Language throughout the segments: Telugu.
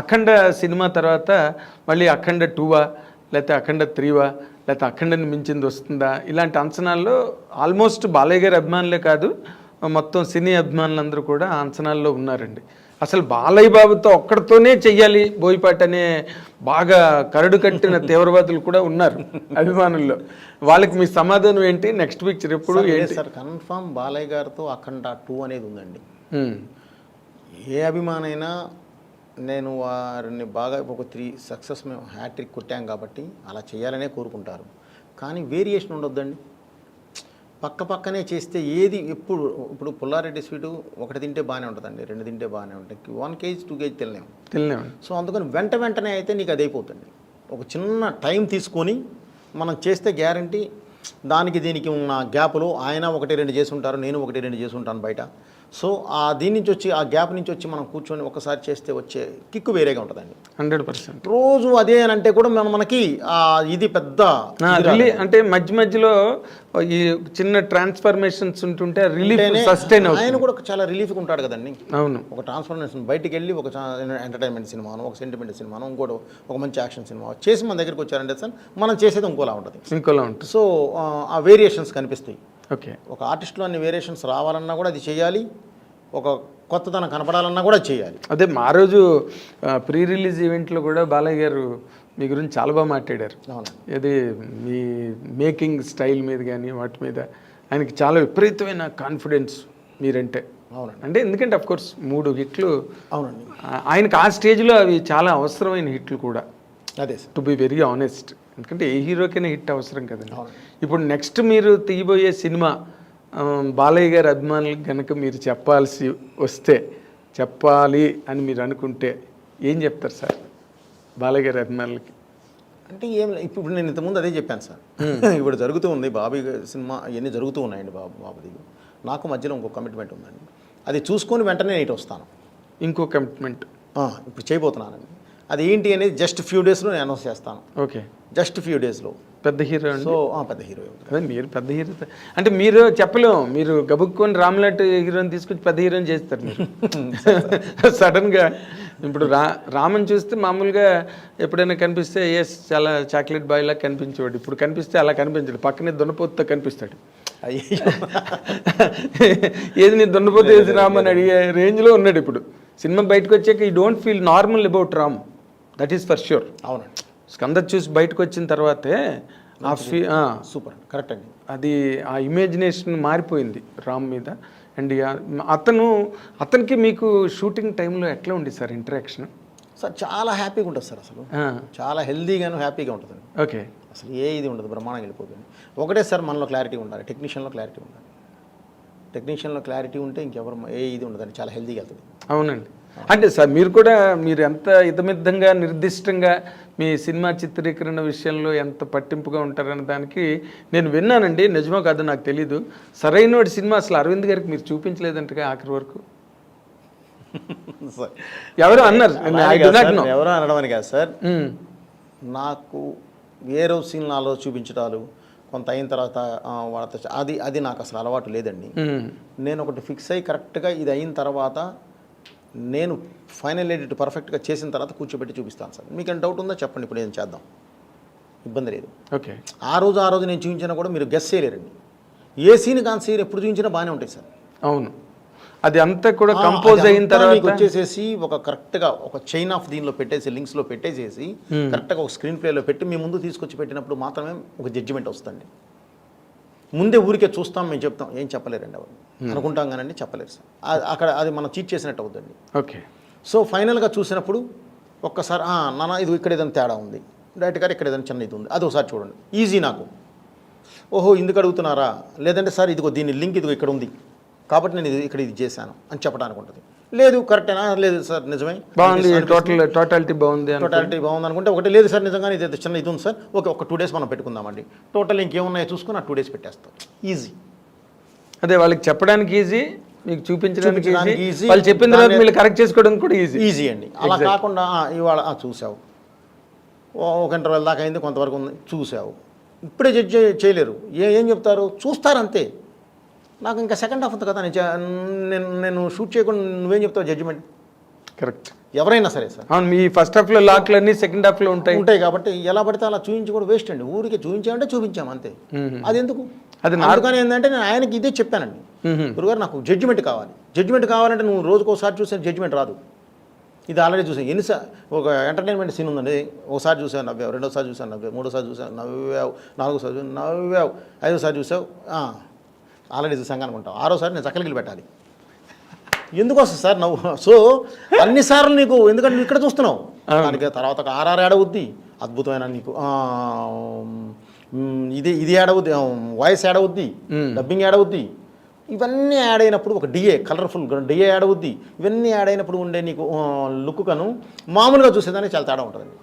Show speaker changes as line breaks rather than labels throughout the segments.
అఖండ సినిమా తర్వాత మళ్ళీ అఖండ టూవా లేకపోతే అఖండ త్రీవా లేకపోతే అఖండని మించింది వస్తుందా? ఇలాంటి అంచనాల్లో ఆల్మోస్ట్ బాలయ్య గారి అభిమానులే కాదు మొత్తం సినీ అభిమానులందరూ కూడా అంచనాల్లో ఉన్నారండి. అసలు బాలయ్య బాబుతో ఒక్కడితోనే చెయ్యాలి బోయపాటి అనే బాగా కరడు కట్టిన తీవ్రవాదులు కూడా ఉన్నారు అభిమానుల్లో. వాళ్ళకి మీ సమాధానం ఏంటి? నెక్స్ట్ పిక్చర్ ఎప్పుడు
సార్, లేదు
ఏంటి?
సార్ కన్ఫామ్ బాలయ్య గారితో అఖండ టూ అనేది ఉందండి. ఏ అభిమానైనా నేను వారిని బాగా ఒక త్రీ సక్సెస్ మేము హ్యాట్రిక్ కొట్టాం కాబట్టి అలా చేయాలనే కోరుకుంటారు. కానీ వేరియేషన్ ఉండొద్దండి. పక్క పక్కనే చేస్తే ఏది ఎప్పుడు ఇప్పుడు పుల్లారెడ్డి స్వీటు ఒకటి తింటే బాగానే ఉంటుందండి రెండు తింటే బాగానే ఉంటాయి వన్ కేజీ టూ కేజీ తినలేము.
తెలియనివ్వండి
సో అందుకని వెంట వెంటనే అయితే నీకు అది అయిపోతుంది. ఒక చిన్న టైం తీసుకొని మనం చేస్తే గ్యారంటీ దానికి దీనికి ఉన్న గ్యాప్లో ఆయన ఒకటి రెండు చేసి ఉంటారు నేను ఒకటి రెండు చేసి ఉంటాను బయట. సో ఆ దీని నుంచి వచ్చి ఆ గ్యాప్ నుంచి వచ్చి మనం కూర్చొని ఒకసారి చేస్తే వచ్చే కిక్కు వేరేగా ఉంటుందండి.
Hundred percent.
రోజు అదే అని అంటే కూడా మనం మనకి ఇది పెద్ద
అంటే మధ్య మధ్యలో ఈ చిన్న ట్రాన్స్ఫర్మేషన్స్ ఉంటుంటే రిలీఫ్ సస్టైన్
ఆయన కూడా చాలా రిలీఫ్గా ఉంటాడు కదండి.
అవును.
ఒక ట్రాన్స్ఫర్మేషన్ బయటికి వెళ్ళి ఒక ఎంటర్టైన్మెంట్ సినిమాను ఒక సెంటిమెంట్ సినిమాను ఇంకోటి ఒక మంచి యాక్షన్ సినిమా చేసి మన దగ్గరికి వచ్చారంటే సార్ మనం చేసేది ఇంకోలా ఉంటుంది.
ఇంకోలా ఉంటుంది.
సో ఆ వేరియేషన్స్ కనిపిస్తాయి.
ఓకే.
ఒక ఆర్టిస్ట్లో అన్ని వేరియేషన్స్ రావాలన్నా కూడా అది చేయాలి. ఒక కొత్తదనం కనపడాలన్నా కూడా చేయాలి.
అదే మా రోజు ప్రీ రిలీజ్ ఈవెంట్లో కూడా బాలయ్య గారు మీ గురించి చాలా బాగా మాట్లాడారు. ఇది మీ మేకింగ్ స్టైల్ మీద కానీ వాటి మీద ఆయనకి చాలా విపరీతమైన కాన్ఫిడెన్స్ మీరంటే.
అవునండి.
అంటే ఎందుకంటే అఫ్ కోర్స్ మూడు హిట్లు.
అవునండి.
ఆయనకి ఆ స్టేజ్లో అవి చాలా అవసరమైన హిట్లు కూడా.
అదే
టు బి వెరీ ఆనెస్ట్ ఎందుకంటే ఏ హీరోకైనా హిట్ అవసరం కదండి. ఇప్పుడు నెక్స్ట్ మీరు తీయబోయే సినిమా బాలయ్య గారి అభిమానులకు కనుక మీరు చెప్పాల్సి వస్తే చెప్పాలి అని మీరు అనుకుంటే ఏం చెప్తారు సార్? బాలయ్య గారి అభిమానులకి.
అంటే ఏం ఇప్పుడు నేను ఇంతకుముందు అదే చెప్పాను సార్. ఇప్పుడు జరుగుతూ ఉంది బాబీ సినిమా ఇవన్నీ జరుగుతూ ఉన్నాయండి బాబు బాబుది నాకు మధ్యలో ఇంకో కమిట్మెంట్ ఉందండి. అది చూసుకొని వెంటనే నేను ఇటు వస్తాను.
ఇంకో కమిట్మెంట్
ఇప్పుడు చేయబోతున్నానండి. అది ఏంటి అనేది జస్ట్ ఫ్యూ డేస్లో నేను అనౌన్స్ చేస్తాను.
ఓకే
జస్ట్ ఫ్యూ డేస్లో
పెద్ద హీరో
సో ఆ, పెద్ద హీరో
అదే మీరు పెద్ద హీరో అంటే మీరు చెప్పలేము మీరు గబుక్కొని రామ్లాట్ హీరోని తీసుకొచ్చి పెద్ద హీరోని చేస్తారు మీరు. సడన్గా ఇప్పుడు రా రామన్ చూస్తే మామూలుగా ఎప్పుడైనా కనిపిస్తే ఎస్ చాలా చాక్లెట్ బాయ్ లాగా కనిపించేవాడు. ఇప్పుడు కనిపిస్తే అలా కనిపించాడు. పక్కనే దున్నపోతుతో కనిపిస్తాడు.
అయ్యో
ఏది నీ దున్నపోతు వేసి రామ్ అని అడిగే రేంజ్లో ఉన్నాడు ఇప్పుడు. సినిమా బయటకు వచ్చాక ఈ don't feel normal about Ram that is for sure
అవునండి.
స్కంద చూసి బయటకు వచ్చిన తర్వాతే ఆ ఫీ
సూపర్ కరెక్ట్ అండి.
అది ఆ ఇమేజినేషన్ మారిపోయింది రామ్ మీద. అండ్ అతను అతనికి మీకు షూటింగ్ టైంలో ఎట్లా ఉంది సార్ ఇంటరాక్షన్
సార్ చాలా హ్యాపీగా ఉంటుంది సార్ అసలు. చాలా హెల్దీగాను హ్యాపీగా ఉంటుందండి.
ఓకే.
అసలు ఏ ఇది ఉండదు బ్రహ్మాండంగా వెళ్ళిపోతుంది. ఒకటే సార్ మనలో క్లారిటీ ఉండాలి టెక్నీషియన్లో క్లారిటీ ఉండాలి. టెక్నీషియన్లో క్లారిటీ ఉంటే ఇంకెవరు ఏ ఇది ఉండదండి చాలా హెల్దీగా వెళ్తుంది.
అవునండి. అంటే సార్ మీరు కూడా మీరు ఎంత ఇతమిద్దంగా నిర్దిష్టంగా మీ సినిమా చిత్రీకరణ విషయంలో ఎంత పట్టింపుగా ఉంటారన్న దానికి నేను విన్నానండి నిజమో కాదో నాకు తెలీదు సరైన సినిమా అసలు అరవింద్ గారికి మీరు చూపించలేదంటగా ఆఖరి వరకు ఎవరు అన్నారు.
ఎవరో అనడం అని కాదు సార్. నాకు వేరే సీన్ నాలో చూపించడాలు కొంత అయిన తర్వాత వాళ్ళతో అది అది నాకు అసలు అలవాటు లేదండి. నేను ఒకటి ఫిక్స్ అయ్యి కరెక్ట్గా ఇది అయిన తర్వాత నేను ఫైనల్ ఎడిట్ పర్ఫెక్ట్గా చేసిన తర్వాత కూర్చోబెట్టి చూపిస్తాను సార్. మీకు డౌట్ ఉందో? చెప్పండి ఇప్పుడు ఏం చేద్దాం. ఇబ్బంది లేదు.
ఓకే.
ఆ రోజు ఆ రోజు నేను చూపించినా కూడా మీరు గెస్ చేయలేరండి. ఏ సీన్ కాని సీన్ ఎప్పుడు చూపించినా బాగానే ఉంటాయి సార్.
అవును. అది అంతా కూడా కంపోజ్ అయిన తర్వాత
వచ్చేసేసి ఒక కరెక్ట్గా ఒక చైన్ ఆఫ్ దీనిలో పెట్టేసి లింక్స్లో పెట్టేసేసి కరెక్ట్గా ఒక స్క్రీన్ ప్లేలో పెట్టి మీ ముందు తీసుకొచ్చి పెట్టినప్పుడు మాత్రమే ఒక జడ్జిమెంట్ వస్తుంది ముందే ఊరికే చూస్తాం మేము చెప్తాం ఏం చెప్పలేరండి ఎవరు? అనుకుంటాం కానండి చెప్పలేరు సార్. అక్కడ అది మనం చీట్ చేసినట్టు అవుతుంది
ఓకే.
సో ఫైనల్గా చూసినప్పుడు ఒక్కసారి "ఆ, నాన్న ఇది ఇక్కడ ఏదైనా తేడా ఉంది. డైరెక్ట్ గారు ఇక్కడ ఏదైనా చిన్న ఇది ఉంది. అది ఒకసారి చూడండి. ఈజీ నాకు. ఓహో ఇందుకు అడుగుతున్నారా? లేదంటే సార్ ఇదిగో దీని లింక్ ఇదిగో ఇక్కడ ఉంది. కాబట్టి నేను ఇది ఇక్కడ ఇది చేశాను అని చెప్పడానికి ఉంటుంది. లేదు కరెక్టేనా లేదు సార్ నిజమే.
బాగుంది టోటల్ టోటాలిటీ బాగుంది
టోటాలిటీ బాగుంది అనుకుంటే ఒకటి లేదు సార్ నిజంగానే ఇది చిన్న ఇది ఉంది సార్. ఓకే ఒక టూ డేస్ మనం పెట్టుకుందామండి. టోటల్ ఇంకేమున్నాయో చూసుకుని ఆ టూ డేస్ పెట్టేస్తాం. ఈజీ
అదే వాళ్ళకి చెప్పడానికి ఈజీ మీకు చూపించడానికి ఈజీ. వాళ్ళు చెప్పిన తర్వాత మీరు కరెక్ట్ చేసుకోవడానికి కూడా ఈజీ
ఈజీ అండి. అలా కాకుండా "ఆ, ఇవాళ చూసావు. ఓ- ఒక ఇంటర్వెల్ దాకా అయింది కొంతవరకు ఉంది చూసావు. ఇప్పుడే జడ్జ్ చేయలేరు. ఏ ఏం చెప్తారు? చూస్తారు అంతే నాకు ఇంకా సెకండ్ హాఫ్ ఉంది కదా నేను నేను షూట్ చేయకుండా నువ్వేం చెప్తావు జడ్జిమెంట్
కరెక్ట్
ఎవరైనా సరే సార్.
అవును మీ ఫస్ట్ హాఫ్లో లాక్లు అన్నీ సెకండ్ హాఫ్లో ఉంటాయి.
ఉంటాయి కాబట్టి ఎలా పడితే అలా చూపించి కూడా వేస్ట్ అండి. ఊరికి చూపించామంటే చూపించాం అంతే. అది ఎందుకు?
అది
అందుకని ఏంటంటే నేను ఆయనకి ఇదే చెప్పానండి. గురుగారు నాకు జడ్జిమెంట్ కావాలి. జడ్జిమెంట్ కావాలంటే నువ్వు రోజుకు ఒకసారి చూసే జడ్జిమెంట్ రాదు. ఇది ఆల్రెడీ చూసాను ఎన్నిసార్లు ఒక ఎంటర్టైన్మెంట్ సీన్ ఉందండి. ఒకసారి చూసావు నవ్వావు. రెండోసారి చూసాను నవ్వావు. మూడోసారి చూసావు నవ్వావు. నాలుగోసారి చూసావు నవ్వావు. ఐదోసారి చూసావు ఆల్రెడీ చూసాం అనుకుంటావు ఆరోసారి నేను చక్కలికి పెట్టాలి. ఎందుకు వస్తుంది సార్ నవ్వు? సో అన్నిసార్లు నీకు ఎందుకంటే నువ్వు ఇక్కడ చూస్తున్నావు. దానికి తర్వాత ఒక ఆర్ఆర్ ఏడవుద్ది. అద్భుతమైన నీకు ఇది ఇది ఏడవుద్ది వాయిస్ ఏడవుద్ది డబ్బింగ్ ఏడవుద్ది. ఇవన్నీ యాడ్ అయినప్పుడు ఒక డిఏ కలర్ఫుల్ డిఏ యాడ్ అవుద్ది ఇవన్నీ యాడ్ అయినప్పుడు ఉండే నీకు లుక్ కను మామూలుగా చూసేదానికి చాలా తేడా ఉంటుంది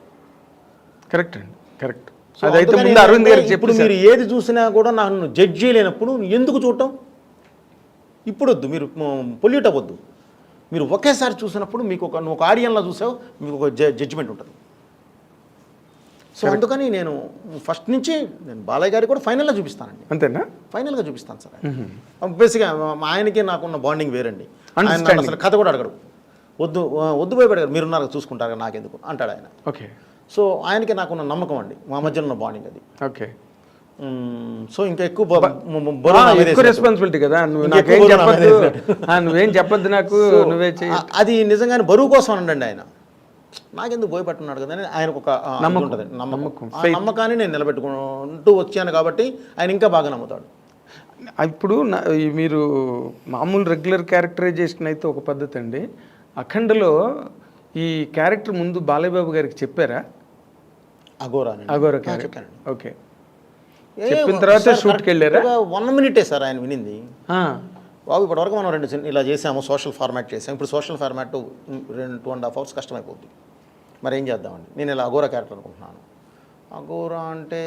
కరెక్ట్ అండి కరెక్ట్. అదైతే
అందుకని
ముందు అరవింద్ గారికి
ఏంటంటే ఇప్పుడు మీరు ఏది చూసినా కూడా నన్ను జడ్జ్ చేయలేనప్పుడు ఎందుకు చూడటం? ఇప్పుడు వద్దు మీరు పొల్యూట్ అవ్వద్దు. మీరు ఒకేసారి చూసినప్పుడు మీకు ఒక నువ్వు ఒక ఆడియన్లో చూసావు మీకు ఒక జడ్జిమెంట్ ఉంటుంది. సో అందుకని నేను ఫస్ట్ నుంచి నేను బాలయ్య గారికి కూడా ఫైనల్లో చూపిస్తానండి.
అంతేనా?
ఫైనల్గా చూపిస్తాను సార్ బేసిక్గా ఆయనకి నాకున్న బాండింగ్ వేరండి. ఆయన
Understanding.
అసలు కథ కూడా అడగడు. వద్దు వద్దు పోయి అడగడు మీరున్నారు చూసుకుంటారు కదా, నాకెందుకు? అంటాడు ఆయన.
ఓకే.
సో ఆయనకి నాకున్న నమ్మకం అండి. మా మధ్యలో ఉన్న బాండింగ్ అది.
ఓకే.
సో ఇంకా ఎక్కువ
ఎక్కువ. రెస్పాన్సిబిలిటీ కదా. నువ్వు చెప్పొద్దు. నాకు నువ్వే
అది నిజంగానే బరువు కోసం అనండి ఆయన. నాకెందుకు భయపట్టున్నాడు కదా ఆయనకు ఒక
నమ్మకం.
ఉంటుంది. నమ్మకం. నమ్మకాన్ని నేను నిలబెట్టుకుంటూ వచ్చాను కాబట్టి ఆయన ఇంకా బాగా నమ్ముతాడు.
ఇప్పుడు మీరు మామూలు రెగ్యులర్ క్యారెక్టరైజేషన్ అయితే ఒక పద్ధతి అండి. అఖండలో ఈ క్యారెక్టర్ ముందు బాలయ్య బాబు గారికి చెప్పారా?
అఘోరా
అగోర
చెప్పాను
క్యారెక్టర్. ఓకే. చెప్పిన తర్వాత షూట్కి వెళ్ళారా?
వన్ మినిటే సార్ ఆయన వినింది. బాబు ఇప్పటివరకు మనం రెండు సిన్- ఇలా చేసాము సోషల్ ఫార్మాట్ చేసాము. ఇప్పుడు సోషల్ ఫార్మాట్ రెండు టూ అండ్ హాఫ్ అవర్స్ కష్టమైపోద్ది. మరి ఏం చేద్దామండి? నేను ఇలా అఘోరా క్యారెక్టర్ అనుకుంటున్నాను. అఘోరా అంటే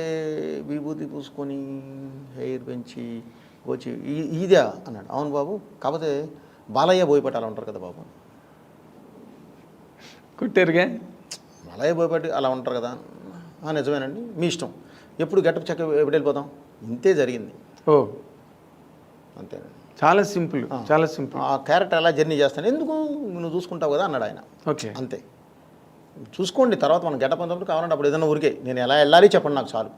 విభూతి పూసుకొని హెయిర్ పెంచి వచ్చి "ఈ- ఇదా అన్నాడు. అవును బాబు కాకపోతే బాలయ్య బోయపట్టాలి ఉంటారు కదా బాబు.
కుట్టారుగా?
బాలయ్య బోయపట్టి అలా ఉంటారు కదా. "ఆ, నిజమేనండి. మీ ఇష్టం. ఎప్పుడు గట్టపు చెక్క ఎప్పుడు వెళ్ళిపోతాం? ఇంతే జరిగింది.
ఓ.
అంతేనండి.
చాలా సింపుల్ చాలా సింపుల్.
ఆ క్యారెక్టర్ ఎలా జర్నీ చేస్తాను. ఎందుకు? నువ్వు చూసుకుంటావు కదా అన్నాడు ఆయన.
ఓకే.
అంతే. చూసుకోండి తర్వాత మనం గెటప్ అంతప్పుడు కావాలంటే అప్పుడు ఏదైనా ఊరికే నేను ఎలా వెళ్ళాలి చెప్పండి నాకు చాలు.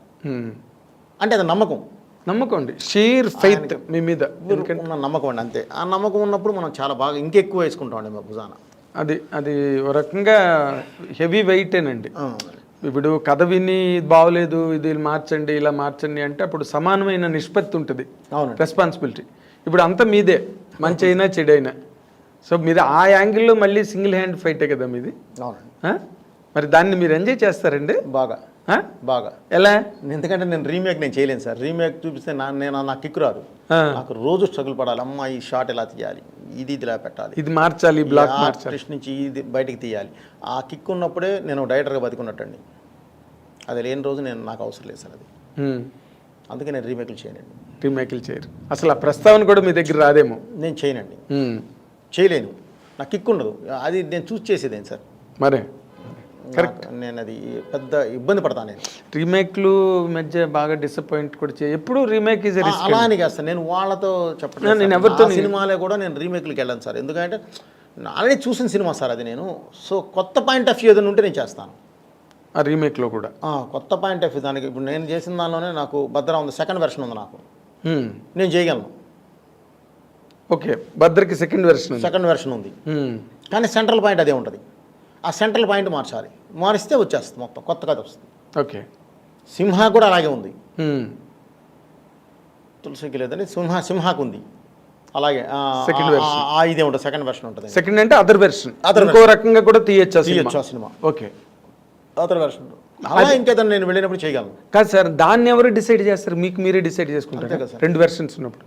అంటే అది నమ్మకం.
నమ్మకం అండి. షీర్ ఫెయిత్ మీ మీద.
ఉన్న నమ్మకం అండి అంతే. ఆ నమ్మకం ఉన్నప్పుడు మనం చాలా బాగా ఇంకెక్కువ వేసుకుంటామండి మా భుజాన.
అది అది ఒక రకంగా హెవీ వెయిటేనండి. ఇప్పుడు కథ విని ఇది బాగోలేదు ఇది మార్చండి ఇలా మార్చండి అంటే అప్పుడు సమానమైన నిష్పత్తి ఉంటుంది. రెస్పాన్సిబిలిటీ. ఇప్పుడు అంతా మీదే మంచి అయినా చెడైనా సో మీరు ఆ యాంగిల్లో మళ్ళీ సింగిల్ హ్యాండ్ ఫైటే కదా మీది? మరి దాన్ని మీరు ఎంజాయ్ చేస్తారండి?
బాగా? బాగా.
ఎలా?
ఎందుకంటే నేను రీమేక్ నేను చేయలేను సార్. రీమేక్ చూపిస్తే నా నేను నాకు కిక్ రాదు. నాకు రోజు స్ట్రగుల్ పడాలి. అమ్మ ఈ షాట్ ఎలా తీయాలి? ఇది ఇది ఇలా పెట్టాలి.
ఇది మార్చాలి బ్లాక్ మార్చాలి.
నుంచి ఇది బయటికి తీయాలి. ఆ కిక్ ఉన్నప్పుడే నేను డైరెక్టర్గా బతికున్నట్టండి. అది లేని రోజు నేను నాకు అవసరం లేదు సార్ అది. అందుకే నేను రీమేక్లు చేయనండి.
రీమేక్లు చేయరు. అసలు ఆ ప్రస్తావన కూడా మీ దగ్గర రాదేమో.
నేను చేయనండి. చేయలేను. నాకు కిక్ ఉండదు. అది నేను చూస్ చేసేదేం సార్.
మరే?
నేను అది పెద్ద ఇబ్బంది పడతాను నేను.
రీమేక్లు మధ్య బాగా డిసప్పాయింట్ కూడా చే ఎప్పుడు రీమేక్
ఆ, అలా అని కాదు నేను వాళ్ళతో చెప్పట్లేదు
నేను. ఎవరితో
సినిమాలే కూడా నేను రీమేక్లకి వెళ్ళాను సార్. ఎందుకంటే ఆల్రెడీ చూసిన సినిమా సార్ అది నేను. సో కొత్త పాయింట్ ఆఫ్ వ్యూ ఏదైనా ఉంటే నేను చేస్తాను.
ఆ రీమేక్లో కూడా.
కొత్త పాయింట్ ఆఫ్ వ్యూ దానికి ఇప్పుడు నేను చేసిన దానిలోనే నాకు భద్ర ఉంది. సెకండ్ వెర్షన్ ఉంది నాకు. నేను చేయగలను.
ఓకే. భద్రకి సెకండ్ వెర్షన్ ఉంది.
సెకండ్ వెర్షన్ ఉంది. కానీ సెంట్రల్ పాయింట్ అదే ఉంటుంది. ఆ సెంట్రల్ పాయింట్ మార్చాలి. మారిస్తే వచ్చేస్తుంది మొత్తం కొత్త కథ వస్తుంది.
ఓకే.
సింహ కూడా అలాగే ఉంది. తులసికి లేదని సింహ సింహాకు ఉంది. అలాగే. ఆ- ఆ ఇదే ఉంటుంది సెకండ్ వెర్షన్ ఉంటుంది.
సెకండ్ అంటే అదర్ వెర్షన్
Other
ఇంకో రకంగా కూడా తీయచ్చు
తీయొచ్చు ఆ సినిమా.
ఓకే.
అదర్ వెర్షన్ అలా ఇంకేదైనా నేను వెళ్ళినప్పుడు చేయగలను.
కాదు సార్ దాన్ని ఎవరు డిసైడ్ చేస్తారు? మీకు మీరే డిసైడ్ చేసుకుంటారు. రెండు వెర్షన్స్ ఉన్నప్పుడు.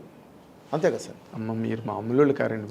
అంతే కదా సార్.
అమ్మ మీరు మామూలు కారండి